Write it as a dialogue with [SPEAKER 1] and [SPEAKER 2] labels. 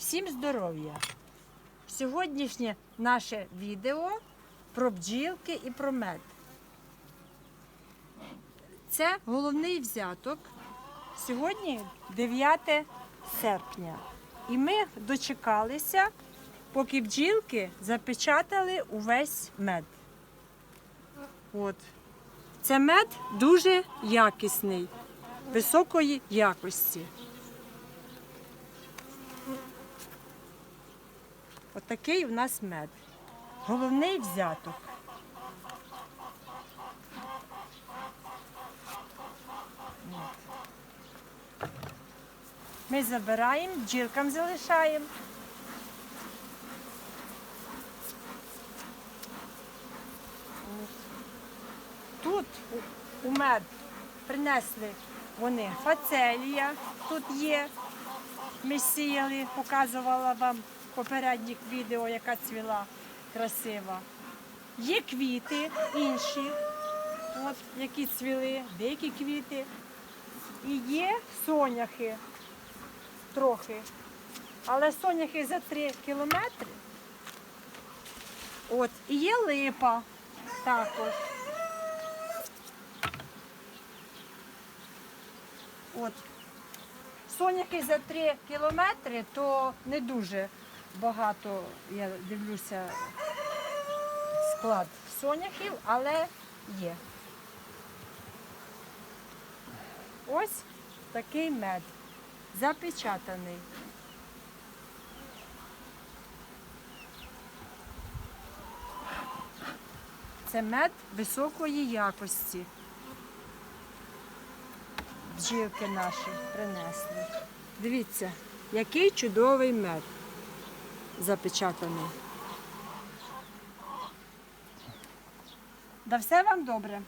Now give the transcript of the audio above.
[SPEAKER 1] Всім здоров'я! Сьогоднішнє наше відео про бджілки і про мед. Це головний взяток. Сьогодні 9 серпня. І ми дочекалися, поки бджілки запечатали увесь мед. От. Це мед дуже якісний, високої якості. Отакий у нас мед. Головний взяток. Ми забираємо, бджілкам залишаємо. Тут у мед принесли вони фацелія, тут є. Ми сіяли, показувала вам попередніх відео, яка цвіла красива. Є квіти інші, от, які цвіли, деякі квіти. І є соняхи трохи. Але соняхи за 3 кілометри. От, і є липа також. От. Соняхи за 3 кілометри, то не дуже багато, я дивлюся, склад соняхів, але є. Ось такий мед. Запечатаний. Це мед високої якості. Бджілки наші принесли. Дивіться, який чудовий мед запечатаний. Да все вам добре.